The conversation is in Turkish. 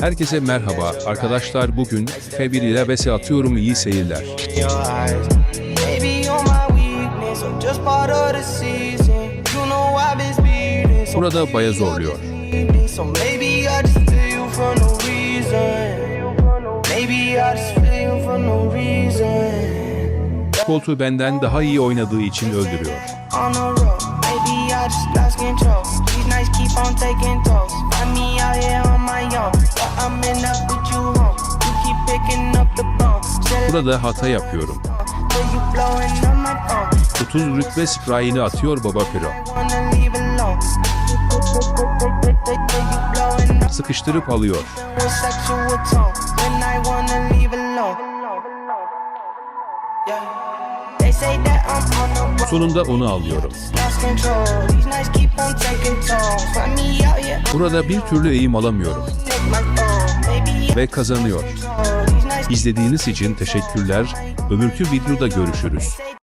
Herkese merhaba. Arkadaşlar bugün F1 ile vese atıyorum. İyi seyirler. Burada baya zorluyor. Koltuğu benden daha iyi oynadığı için öldürüyor. Burada hata yapıyorum. 30 rütbe sprayını atıyor Baba Piro. Sıkıştırıp alıyor. Sonunda onu alıyorum. Burada bir türlü eğim alamıyorum. Ve kazanıyor. İzlediğiniz için teşekkürler. Öbürkü videoda görüşürüz.